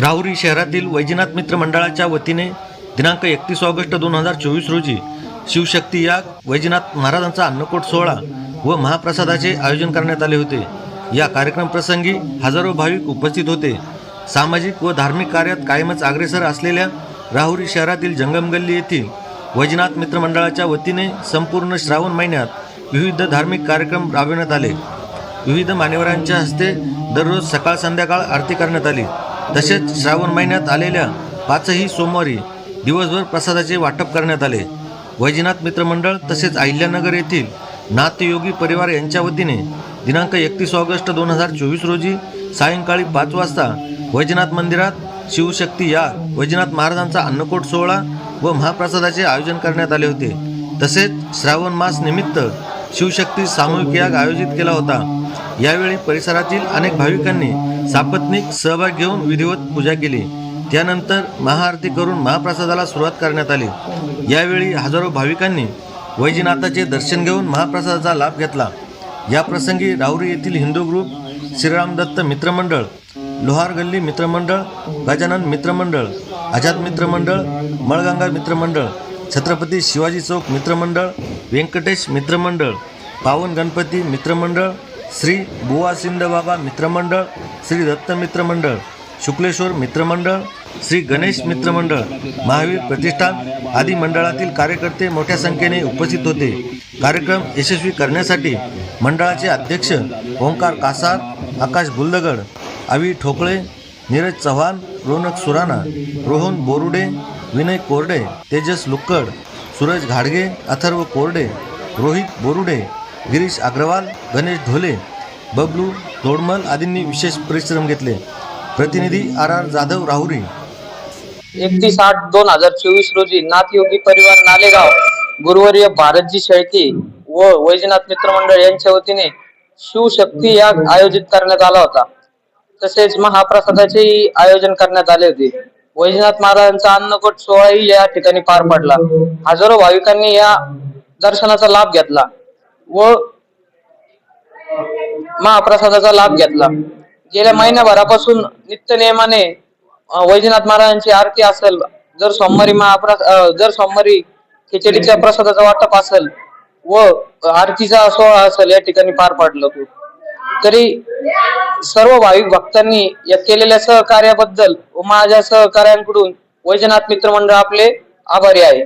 राहुरी शहरातील वैजनाथ मित्र मंडळाच्या वतीने दिनांक एकतीस ऑगस्ट दोन हजार चोवीस रोजी शिवशक्ती या वैजनाथ महाराजांचा अन्नकोट सोहळा व महाप्रसादाचे आयोजन करण्यात आले होते. या कार्यक्रम प्रसंगी हजारो भाविक उपस्थित होते. सामाजिक व धार्मिक कार्यात कायमच अग्रेसर असलेल्या राहुरी शहरातील जंगमगल्ली येथील वैजनाथ मित्र मंडळाच्या वतीने संपूर्ण श्रावण महिन्यात विविध धार्मिक कार्यक्रम राबविण्यात आले. विविध मान्यवरांच्या हस्ते दररोज सकाळ संध्याकाळ आरती करण्यात आली. तसेच श्रावण महिन्यात आलेल्या पाचही सोमवारी दिवसभर प्रसादाचे वाटप करण्यात आले. वैजनाथ मित्रमंडळ तसेच अहिल्यानगर येथील नाथयोगी परिवार यांच्या वतीने दिनांक एकतीस ऑगस्ट दोन हजार चोवीस रोजी सायंकाळी पाच वाजता वैजनाथ मंदिरात शिवशक्ती या वैजनाथ महाराजांचा अन्नकोट सोहळा व महाप्रसादाचे आयोजन करण्यात आले होते. तसेच श्रावण मास निमित्त शिवशक्ती सामूहिक याग आयोजित केला होता. यावेळी परिसरातील अनेक भाविकांनी सापत्निक सहभाग घेऊन विधिवत पूजा केली. त्यानंतर महाआरती करून महाप्रसादाला सुरुवात करण्यात आली. यावेळी हजारो भाविकांनी वैजनाथाचे दर्शन घेऊन महाप्रसादाचा लाभ घेतला. या प्रसंगी राहुरी येथील हिंदू ग्रुप श्रीराम दत्त मित्रमंडळ लोहार गल्ली मित्रमंडळ गजानन मित्रमंडळ आझाद मित्रमंडळ मळगंगा मित्रमंडळ छत्रपती शिवाजी चौक मित्रमंडळ व्यंकटेश मित्रमंडळ पावन गणपती मित्रमंडळ श्री बुवा सिंदबाबा मित्रमंडळ श्री दत्त मित्रमंडळ शुक्लेश्वर मित्रमंडळ श्री गणेश मित्रमंडळ महावीर प्रतिष्ठान आदी मंडळातील कार्यकर्ते मोठ्या संख्येने उपस्थित होते. कार्यक्रम यशस्वी करण्यासाठी मंडळाचे अध्यक्ष ओंकार कासार आकाश गुल्दगड आवी ठोकळे नीरज चव्हाण रोनक सुराणा रोहन बोरुडे विनय कोरडे तेजस लुक्कड सूरज घाडगे अथर्व कोरडे रोहित बोरुडे गिरीश अग्रवाल गणेश ढोले बबलू तोडमल आदींनी विशेष परिश्रम घेतले. प्रतिनिधी आर आर जाधव राहुरी. एकतीस आठ दोन हजार चोवीस रोजी नाथयोगी परिवार नालेगाव गुरुवर्य भारतजी शेळकी व वैजनाथ मित्रमंडळ यांच्या वतीने शिवशक्ती याग आयोजित करण्यात आला होता. तसेच महाप्रसादाचेही आयोजन करण्यात आले होते. वैजनाथ महाराजांचा अन्नकोट सोहळाही या ठिकाणी पार पडला. हजारो भाविकांनी या दर्शनाचा लाभ घेतला व महाप्रसादाचा लाभ घेतला. गेल्या महिन्याभरापासून नित्य नियमाने वैजनाथ महाराजांची आरती असेल जर सोमवारी महाप्रसाद जर सोमवारी खिचडीच्या प्रसादाचा वाटप असेल व आरतीचा सोहळा असेल या ठिकाणी पार पाडला तो. तरी सर्व भाविक भक्तांनी या केलेल्या सहकार्याबद्दल व माझ्या सहकार्यांकडून वैजनाथ मित्रमंडळ आपले आभारी आहे.